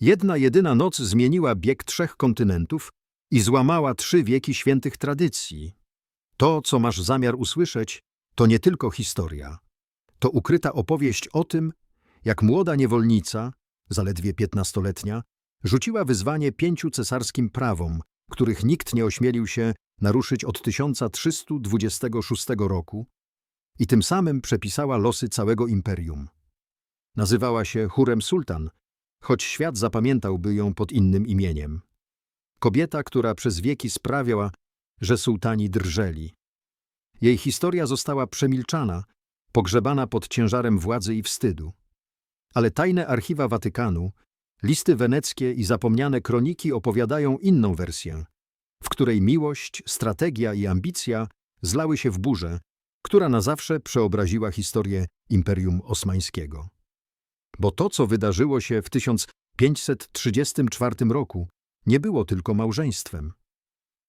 Jedna jedyna noc zmieniła bieg trzech kontynentów i złamała trzy wieki świętych tradycji. To, co masz zamiar usłyszeć, to nie tylko historia. To ukryta opowieść o tym, jak młoda niewolnica, zaledwie piętnastoletnia, rzuciła wyzwanie pięciu cesarskim prawom, których nikt nie ośmielił się naruszyć od 1326 roku i tym samym przepisała losy całego imperium. Nazywała się Hurem Sultan, choć świat zapamiętałby ją pod innym imieniem. Kobieta, która przez wieki sprawiała, że sułtani drżeli. Jej historia została przemilczana, pogrzebana pod ciężarem władzy i wstydu. Ale tajne archiwa Watykanu, listy weneckie i zapomniane kroniki opowiadają inną wersję, w której miłość, strategia i ambicja zlały się w burzę, która na zawsze przeobraziła historię Imperium Osmańskiego. Bo to, co wydarzyło się w 1534 roku, nie było tylko małżeństwem.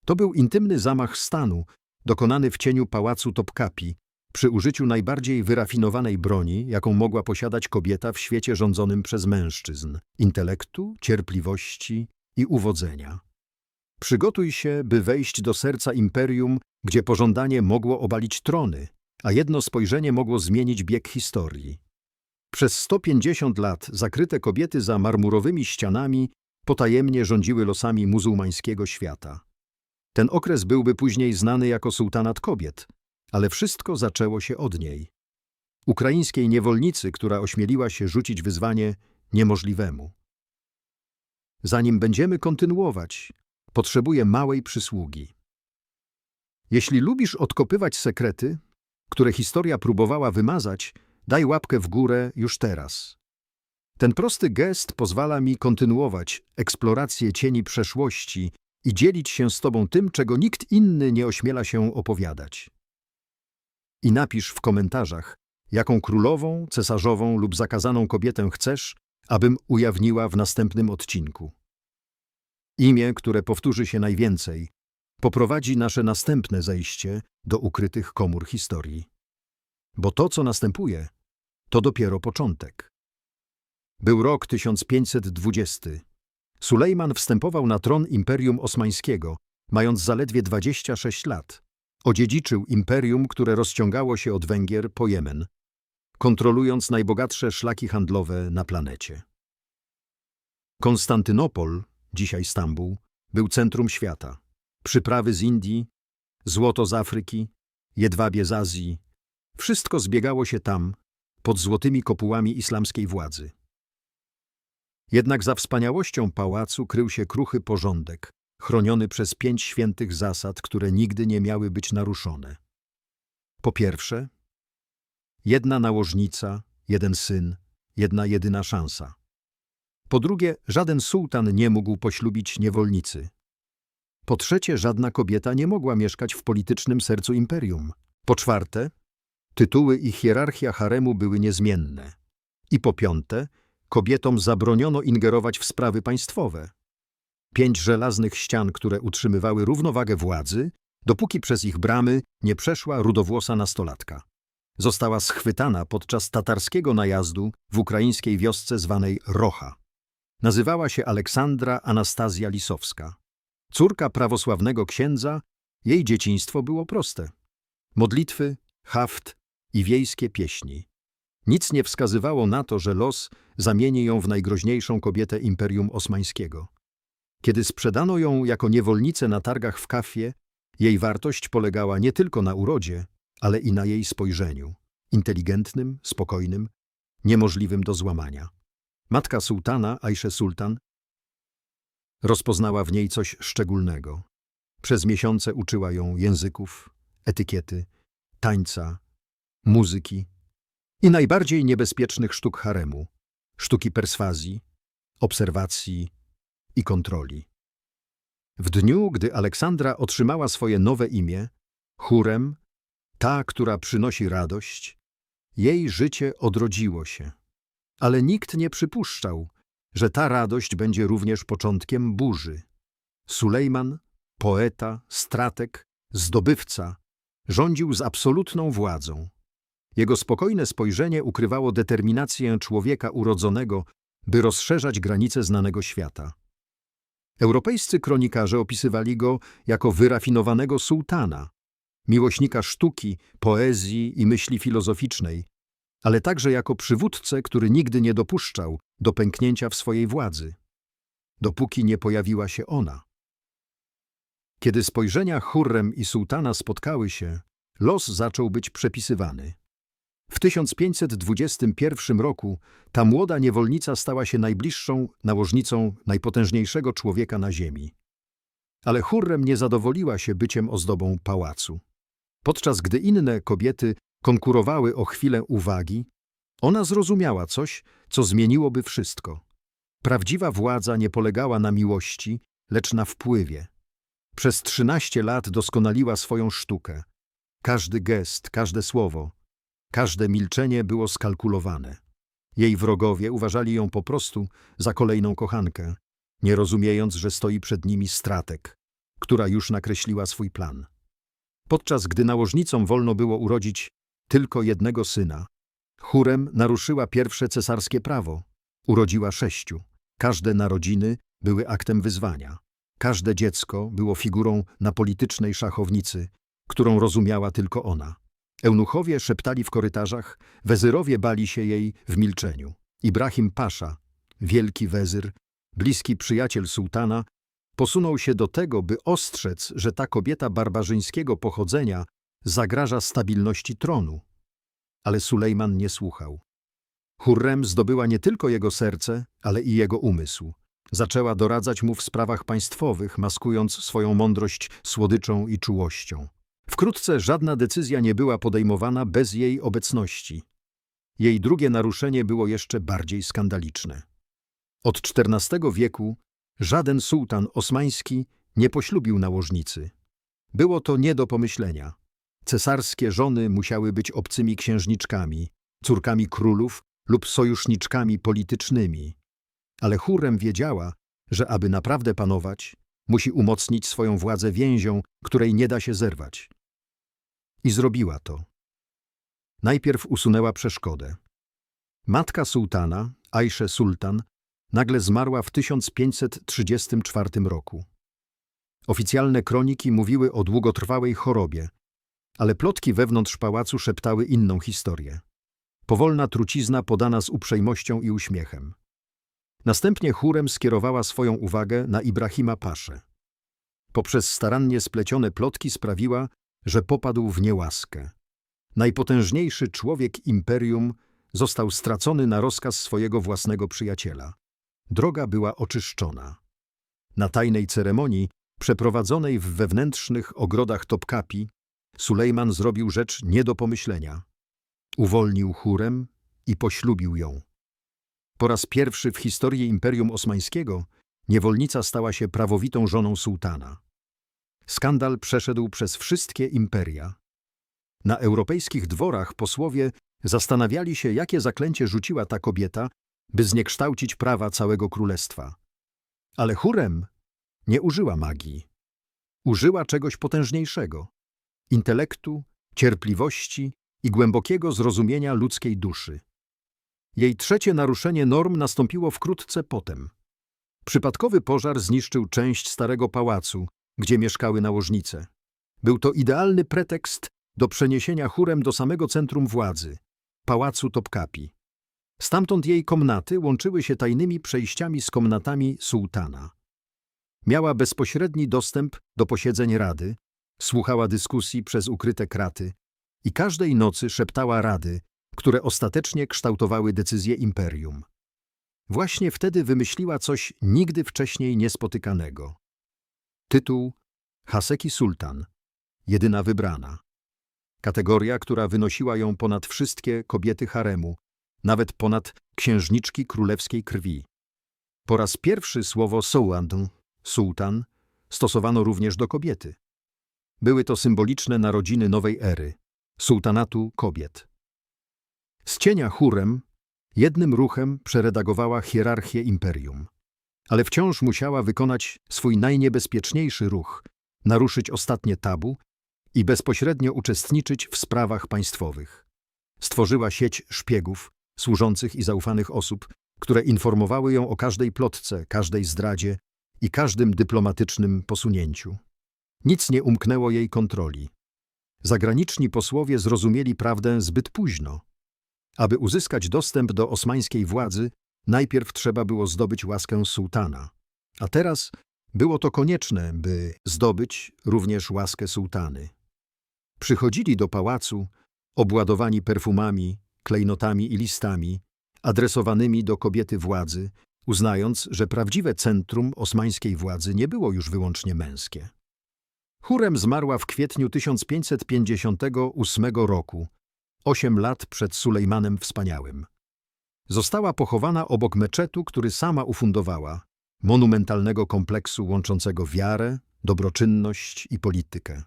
To był intymny zamach stanu, dokonany w cieniu pałacu Topkapi, przy użyciu najbardziej wyrafinowanej broni, jaką mogła posiadać kobieta w świecie rządzonym przez mężczyzn intelektu, cierpliwości i uwodzenia. Przygotuj się, by wejść do serca imperium, gdzie pożądanie mogło obalić trony, a jedno spojrzenie mogło zmienić bieg historii. Przez 150 lat zakryte kobiety za marmurowymi ścianami potajemnie rządziły losami muzułmańskiego świata. Ten okres byłby później znany jako sułtanat kobiet, ale wszystko zaczęło się od niej. Ukraińskiej niewolnicy, która ośmieliła się rzucić wyzwanie niemożliwemu. Zanim będziemy kontynuować, potrzebuję małej przysługi. Jeśli lubisz odkopywać sekrety, które historia próbowała wymazać, daj łapkę w górę już teraz. Ten prosty gest pozwala mi kontynuować eksplorację cieni przeszłości i dzielić się z Tobą tym, czego nikt inny nie ośmiela się opowiadać. I napisz w komentarzach, jaką królową, cesarzową lub zakazaną kobietę chcesz, abym ujawniła w następnym odcinku. Imię, które powtórzy się najwięcej, poprowadzi nasze następne zejście do ukrytych komór historii. Bo to, co następuje, to dopiero początek. Był rok 1520. Sulejman wstępował na tron Imperium Osmańskiego, mając zaledwie 26 lat. Odziedziczył imperium, które rozciągało się od Węgier po Jemen, kontrolując najbogatsze szlaki handlowe na planecie. Konstantynopol, dzisiaj Stambuł, był centrum świata. Przyprawy z Indii, złoto z Afryki, jedwabie z Azji, wszystko zbiegało się tam, pod złotymi kopułami islamskiej władzy. Jednak za wspaniałością pałacu krył się kruchy porządek, chroniony przez pięć świętych zasad, które nigdy nie miały być naruszone. Po pierwsze, jedna nałożnica, jeden syn, jedna jedyna szansa. Po drugie, żaden sułtan nie mógł poślubić niewolnicy. Po trzecie, żadna kobieta nie mogła mieszkać w politycznym sercu imperium. Po czwarte, tytuły i hierarchia haremu były niezmienne. I po piąte, kobietom zabroniono ingerować w sprawy państwowe. Pięć żelaznych ścian, które utrzymywały równowagę władzy, dopóki przez ich bramy nie przeszła rudowłosa nastolatka. Została schwytana podczas tatarskiego najazdu w ukraińskiej wiosce zwanej Rocha. Nazywała się Aleksandra Anastazja Lisowska. Córka prawosławnego księdza, jej dzieciństwo było proste. Modlitwy, haft i wiejskie pieśni. Nic nie wskazywało na to, że los zamieni ją w najgroźniejszą kobietę Imperium Osmańskiego. Kiedy sprzedano ją jako niewolnicę na targach w Kafie, jej wartość polegała nie tylko na urodzie, ale i na jej spojrzeniu. Inteligentnym, spokojnym, niemożliwym do złamania. Matka sułtana, Ajsze Sultan, rozpoznała w niej coś szczególnego. Przez miesiące uczyła ją języków, etykiety, tańca, muzyki i najbardziej niebezpiecznych sztuk haremu, sztuki perswazji, obserwacji i kontroli. W dniu, gdy Aleksandra otrzymała swoje nowe imię, Hurem, ta, która przynosi radość, jej życie odrodziło się. Ale nikt nie przypuszczał, że ta radość będzie również początkiem burzy. Sulejman, poeta, strateg, zdobywca, rządził z absolutną władzą. Jego spokojne spojrzenie ukrywało determinację człowieka urodzonego by rozszerzać granice znanego świata. Europejscy kronikarze opisywali go jako wyrafinowanego sułtana, miłośnika sztuki, poezji i myśli filozoficznej, ale także jako przywódcę, który nigdy nie dopuszczał do pęknięcia w swojej władzy, dopóki nie pojawiła się ona. Kiedy spojrzenia Hurrem i sułtana spotkały się, los zaczął być przepisywany. W 1521 roku ta młoda niewolnica stała się najbliższą nałożnicą najpotężniejszego człowieka na ziemi. Ale Hurrem nie zadowoliła się byciem ozdobą pałacu. Podczas gdy inne kobiety konkurowały o chwilę uwagi, ona zrozumiała coś, co zmieniłoby wszystko. Prawdziwa władza nie polegała na miłości, lecz na wpływie. Przez trzynaście lat doskonaliła swoją sztukę. Każdy gest, każde słowo, każde milczenie było skalkulowane. Jej wrogowie uważali ją po prostu za kolejną kochankę, nie rozumiejąc, że stoi przed nimi stratek, która już nakreśliła swój plan. Podczas gdy nałożnicom wolno było urodzić tylko jednego syna, Hurem naruszyła pierwsze cesarskie prawo. Urodziła sześciu. Każde narodziny były aktem wyzwania. Każde dziecko było figurą na politycznej szachownicy, którą rozumiała tylko ona. Eunuchowie szeptali w korytarzach, wezyrowie bali się jej w milczeniu. Ibrahim Pasza, wielki wezyr, bliski przyjaciel sułtana, posunął się do tego, by ostrzec, że ta kobieta barbarzyńskiego pochodzenia zagraża stabilności tronu. Ale Sulejman nie słuchał. Hurrem zdobyła nie tylko jego serce, ale i jego umysł. Zaczęła doradzać mu w sprawach państwowych, maskując swoją mądrość słodyczą i czułością. Wkrótce żadna decyzja nie była podejmowana bez jej obecności. Jej drugie naruszenie było jeszcze bardziej skandaliczne. Od XIV wieku żaden sułtan osmański nie poślubił nałożnicy. Było to nie do pomyślenia. Cesarskie żony musiały być obcymi księżniczkami, córkami królów lub sojuszniczkami politycznymi. Ale Hurrem wiedziała, że aby naprawdę panować, musi umocnić swoją władzę więzią, której nie da się zerwać. I zrobiła to. Najpierw usunęła przeszkodę. Matka sułtana, Ajsze Sultan, nagle zmarła w 1534 roku. Oficjalne kroniki mówiły o długotrwałej chorobie, ale plotki wewnątrz pałacu szeptały inną historię. Powolna trucizna podana z uprzejmością i uśmiechem. Następnie chórem skierowała swoją uwagę na Ibrahima Paszę. Poprzez starannie splecione plotki sprawiła, że popadł w niełaskę. Najpotężniejszy człowiek imperium został stracony na rozkaz swojego własnego przyjaciela. Droga była oczyszczona. Na tajnej ceremonii, przeprowadzonej w wewnętrznych ogrodach Topkapi, Sulejman zrobił rzecz nie do pomyślenia. Uwolnił chórem i poślubił ją. Po raz pierwszy w historii Imperium Osmańskiego niewolnica stała się prawowitą żoną sułtana. Skandal przeszedł przez wszystkie imperia. Na europejskich dworach posłowie zastanawiali się, jakie zaklęcie rzuciła ta kobieta, by zniekształcić prawa całego królestwa. Ale Hurem nie użyła magii. Użyła czegoś potężniejszego intelektu, cierpliwości i głębokiego zrozumienia ludzkiej duszy. Jej trzecie naruszenie norm nastąpiło wkrótce potem. Przypadkowy pożar zniszczył część starego pałacu, gdzie mieszkały nałożnice. Był to idealny pretekst do przeniesienia chórem do samego centrum władzy, pałacu Topkapi. Stamtąd jej komnaty łączyły się tajnymi przejściami z komnatami sułtana. Miała bezpośredni dostęp do posiedzeń rady, słuchała dyskusji przez ukryte kraty i każdej nocy szeptała rady, które ostatecznie kształtowały decyzje imperium. Właśnie wtedy wymyśliła coś nigdy wcześniej niespotykanego. Tytuł Haseki Sultan, jedyna wybrana. Kategoria, która wynosiła ją ponad wszystkie kobiety haremu, nawet ponad księżniczki królewskiej krwi. Po raz pierwszy słowo Sołandn, sultan, stosowano również do kobiety. Były to symboliczne narodziny nowej ery, sułtanatu kobiet. Z cienia chórem jednym ruchem przeredagowała hierarchię imperium, ale wciąż musiała wykonać swój najniebezpieczniejszy ruch, naruszyć ostatnie tabu i bezpośrednio uczestniczyć w sprawach państwowych. Stworzyła sieć szpiegów, służących i zaufanych osób, które informowały ją o każdej plotce, każdej zdradzie i każdym dyplomatycznym posunięciu. Nic nie umknęło jej kontroli. Zagraniczni posłowie zrozumieli prawdę zbyt późno. Aby uzyskać dostęp do osmańskiej władzy, najpierw trzeba było zdobyć łaskę sułtana. A teraz było to konieczne, by zdobyć również łaskę sułtany. Przychodzili do pałacu, obładowani perfumami, klejnotami i listami, adresowanymi do kobiety władzy, uznając, że prawdziwe centrum osmańskiej władzy nie było już wyłącznie męskie. Hurem zmarła w kwietniu 1558 roku, osiem lat przed Sulejmanem Wspaniałym. Została pochowana obok meczetu, który sama ufundowała, monumentalnego kompleksu łączącego wiarę, dobroczynność i politykę.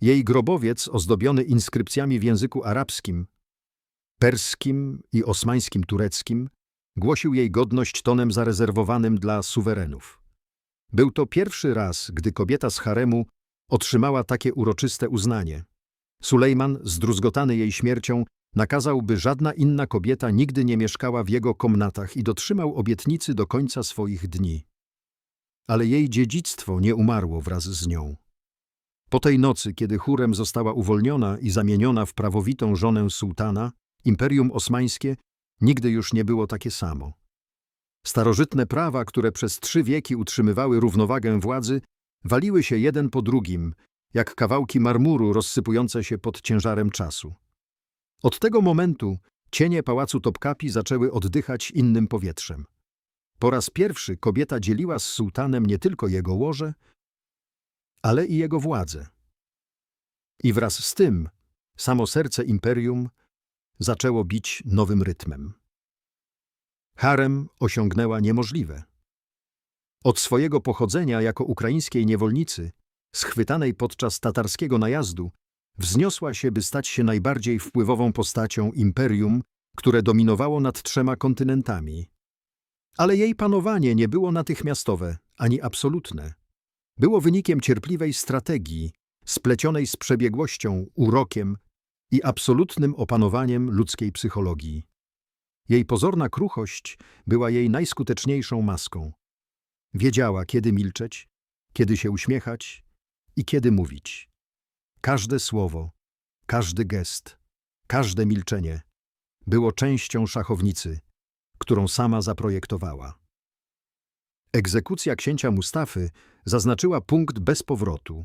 Jej grobowiec, ozdobiony inskrypcjami w języku arabskim, perskim i osmańskim tureckim, głosił jej godność tonem zarezerwowanym dla suwerenów. Był to pierwszy raz, gdy kobieta z haremu otrzymała takie uroczyste uznanie. Sulejman, zdruzgotany jej śmiercią, nakazał, by żadna inna kobieta nigdy nie mieszkała w jego komnatach i dotrzymał obietnicy do końca swoich dni. Ale jej dziedzictwo nie umarło wraz z nią. Po tej nocy, kiedy Hurem została uwolniona i zamieniona w prawowitą żonę sułtana, Imperium Osmańskie nigdy już nie było takie samo. Starożytne prawa, które przez trzy wieki utrzymywały równowagę władzy, waliły się jeden po drugim, jak kawałki marmuru rozsypujące się pod ciężarem czasu. Od tego momentu cienie pałacu Topkapi zaczęły oddychać innym powietrzem. Po raz pierwszy kobieta dzieliła z sułtanem nie tylko jego łoże, ale i jego władzę. I wraz z tym samo serce imperium zaczęło bić nowym rytmem. Harem osiągnęła niemożliwe. Od swojego pochodzenia jako ukraińskiej niewolnicy, schwytanej podczas tatarskiego najazdu, wzniosła się, by stać się najbardziej wpływową postacią imperium, które dominowało nad trzema kontynentami. Ale jej panowanie nie było natychmiastowe ani absolutne. Było wynikiem cierpliwej strategii, splecionej z przebiegłością, urokiem i absolutnym opanowaniem ludzkiej psychologii. Jej pozorna kruchość była jej najskuteczniejszą maską. Wiedziała, kiedy milczeć, kiedy się uśmiechać i kiedy mówić. Każde słowo, każdy gest, każde milczenie było częścią szachownicy, którą sama zaprojektowała. Egzekucja księcia Mustafy zaznaczyła punkt bez powrotu.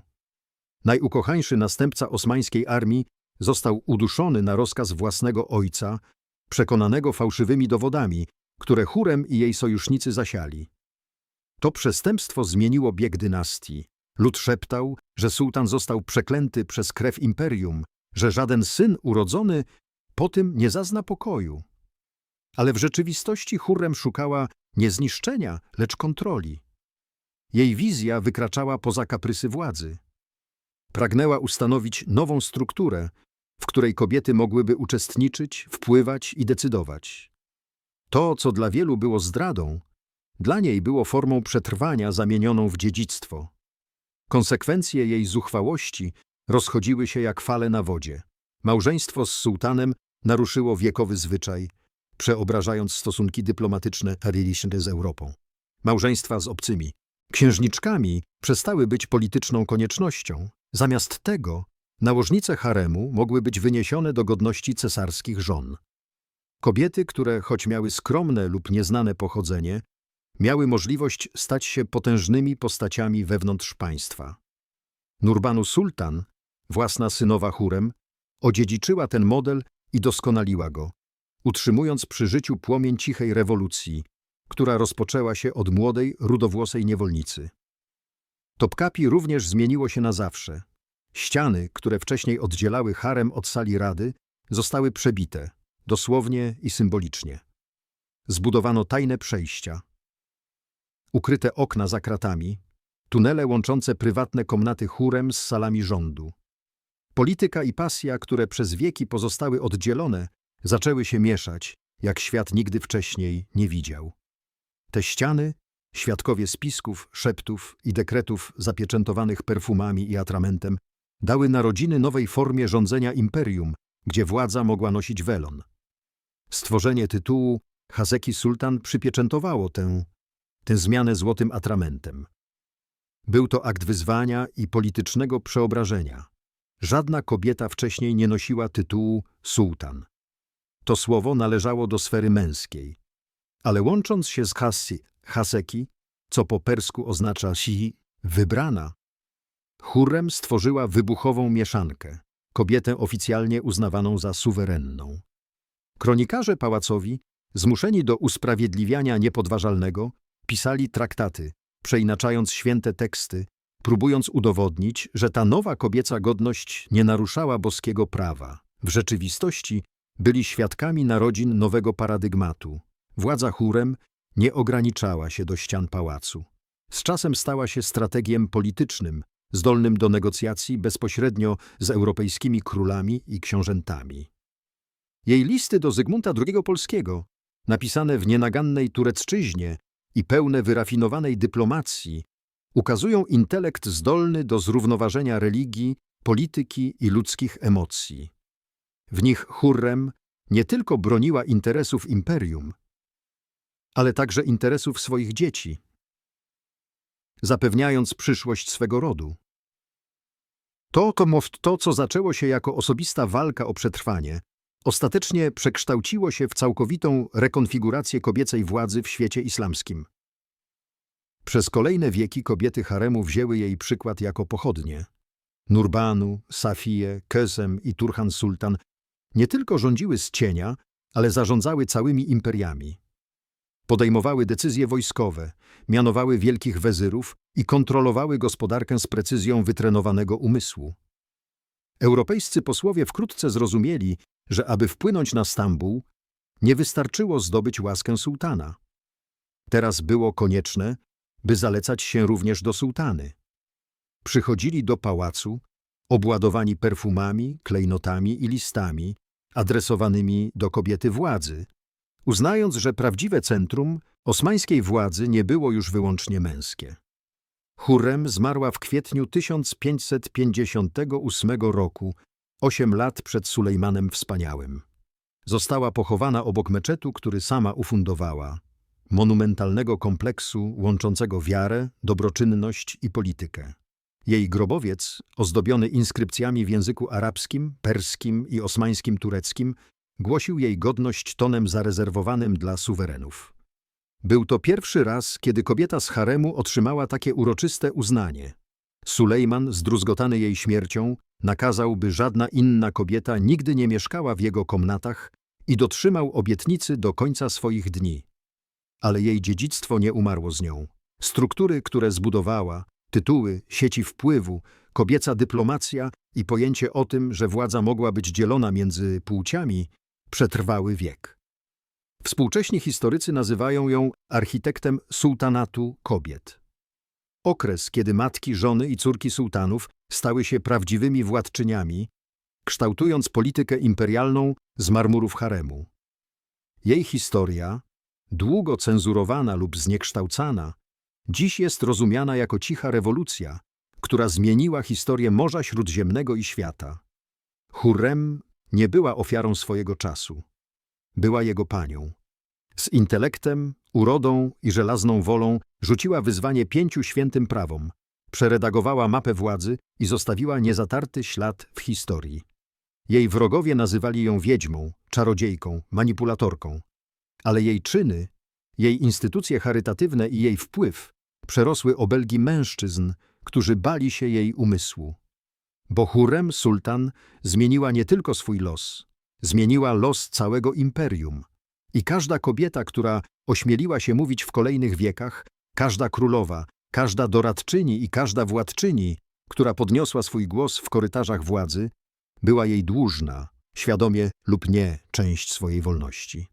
Najukochańszy następca osmańskiej armii został uduszony na rozkaz własnego ojca, przekonanego fałszywymi dowodami, które Hurem i jej sojusznicy zasiali. To przestępstwo zmieniło bieg dynastii. Lud szeptał, że sułtan został przeklęty przez krew imperium, że żaden syn urodzony po tym nie zazna pokoju. Ale w rzeczywistości Hurrem szukała nie zniszczenia, lecz kontroli. Jej wizja wykraczała poza kaprysy władzy. Pragnęła ustanowić nową strukturę, w której kobiety mogłyby uczestniczyć, wpływać i decydować. To, co dla wielu było zdradą, dla niej było formą przetrwania zamienioną w dziedzictwo. Konsekwencje jej zuchwałości rozchodziły się jak fale na wodzie. Małżeństwo z sułtanem naruszyło wiekowy zwyczaj, przeobrażając stosunki dyplomatyczne z Europą. Małżeństwa z obcymi księżniczkami przestały być polityczną koniecznością. Zamiast tego nałożnice haremu mogły być wyniesione do godności cesarskich żon. Kobiety, które choć miały skromne lub nieznane pochodzenie, miały możliwość stać się potężnymi postaciami wewnątrz państwa. Nurbanu Sultan, własna synowa Hurem, odziedziczyła ten model i doskonaliła go, utrzymując przy życiu płomień cichej rewolucji, która rozpoczęła się od młodej, rudowłosej niewolnicy. Topkapi również zmieniło się na zawsze. Ściany, które wcześniej oddzielały harem od sali rady, zostały przebite, dosłownie i symbolicznie. Zbudowano tajne przejścia, ukryte okna za kratami, tunele łączące prywatne komnaty chórem z salami rządu. Polityka i pasja, które przez wieki pozostały oddzielone, zaczęły się mieszać, jak świat nigdy wcześniej nie widział. Te ściany, świadkowie spisków, szeptów i dekretów zapieczętowanych perfumami i atramentem, dały narodziny nowej formie rządzenia imperium, gdzie władza mogła nosić welon. Stworzenie tytułu Haseki Sultan przypieczętowało tę, tę zmianę złotym atramentem. Był to akt wyzwania i politycznego przeobrażenia. Żadna kobieta wcześniej nie nosiła tytułu sułtan. To słowo należało do sfery męskiej. Ale łącząc się z Hassi, Haseki, co po persku oznacza si, wybrana, Hurrem stworzyła wybuchową mieszankę, kobietę oficjalnie uznawaną za suwerenną. Kronikarze pałacowi, zmuszeni do usprawiedliwiania niepodważalnego, pisali traktaty, przeinaczając święte teksty, próbując udowodnić, że ta nowa kobieca godność nie naruszała boskiego prawa. W rzeczywistości byli świadkami narodzin nowego paradygmatu. Władza Hurem nie ograniczała się do ścian pałacu. Z czasem stała się strategiem politycznym, zdolnym do negocjacji bezpośrednio z europejskimi królami i książętami. Jej listy do Zygmunta II Polskiego, napisane w nienagannej turecczyźnie i pełne wyrafinowanej dyplomacji, ukazują intelekt zdolny do zrównoważenia religii, polityki i ludzkich emocji. W nich Hurrem nie tylko broniła interesów imperium, ale także interesów swoich dzieci, zapewniając przyszłość swego rodu. To, to, to, co zaczęło się jako osobista walka o przetrwanie, ostatecznie przekształciło się w całkowitą rekonfigurację kobiecej władzy w świecie islamskim. Przez kolejne wieki kobiety haremu wzięły jej przykład jako pochodnie. Nurbanu, Safiye, Kesem i Turhan Sultan nie tylko rządziły z cienia, ale zarządzały całymi imperiami. Podejmowały decyzje wojskowe, mianowały wielkich wezyrów i kontrolowały gospodarkę z precyzją wytrenowanego umysłu. Europejscy posłowie wkrótce zrozumieli, że aby wpłynąć na Stambuł, nie wystarczyło zdobyć łaskę sułtana. Teraz było konieczne, by zalecać się również do sułtany. Przychodzili do pałacu, obładowani perfumami, klejnotami i listami, adresowanymi do kobiety władzy, uznając, że prawdziwe centrum osmańskiej władzy nie było już wyłącznie męskie. Hurrem zmarła w kwietniu 1558 roku, osiem lat przed Sulejmanem Wspaniałym. Została pochowana obok meczetu, który sama ufundowała, monumentalnego kompleksu łączącego wiarę, dobroczynność i politykę. Jej grobowiec, ozdobiony inskrypcjami w języku arabskim, perskim i osmańskim tureckim, głosił jej godność tonem zarezerwowanym dla suwerenów. Był to pierwszy raz, kiedy kobieta z haremu otrzymała takie uroczyste uznanie. Sulejman, zdruzgotany jej śmiercią, nakazał, by żadna inna kobieta nigdy nie mieszkała w jego komnatach i dotrzymał obietnicy do końca swoich dni. Ale jej dziedzictwo nie umarło z nią. Struktury, które zbudowała, tytuły, sieci wpływu, kobieca dyplomacja i pojęcie o tym, że władza mogła być dzielona między płciami, przetrwały wiek. Współcześni historycy nazywają ją architektem sułtanatu kobiet. Okres, kiedy matki, żony i córki sułtanów stały się prawdziwymi władczyniami, kształtując politykę imperialną z marmurów haremu. Jej historia, długo cenzurowana lub zniekształcana, dziś jest rozumiana jako cicha rewolucja, która zmieniła historię Morza Śródziemnego i świata. Hurrem nie była ofiarą swojego czasu. Była jego panią. Z intelektem, urodą i żelazną wolą rzuciła wyzwanie pięciu świętym prawom, przeredagowała mapę władzy i zostawiła niezatarty ślad w historii. Jej wrogowie nazywali ją wiedźmą, czarodziejką, manipulatorką. Ale jej czyny, jej instytucje charytatywne i jej wpływ przerosły obelgi mężczyzn, którzy bali się jej umysłu. Bo Hurrem Sultan zmieniła nie tylko swój los, zmieniła los całego imperium. I każda kobieta, która ośmieliła się mówić w kolejnych wiekach, każda królowa, każda doradczyni i każda władczyni, która podniosła swój głos w korytarzach władzy, była jej dłużna, świadomie lub nie, część swojej wolności.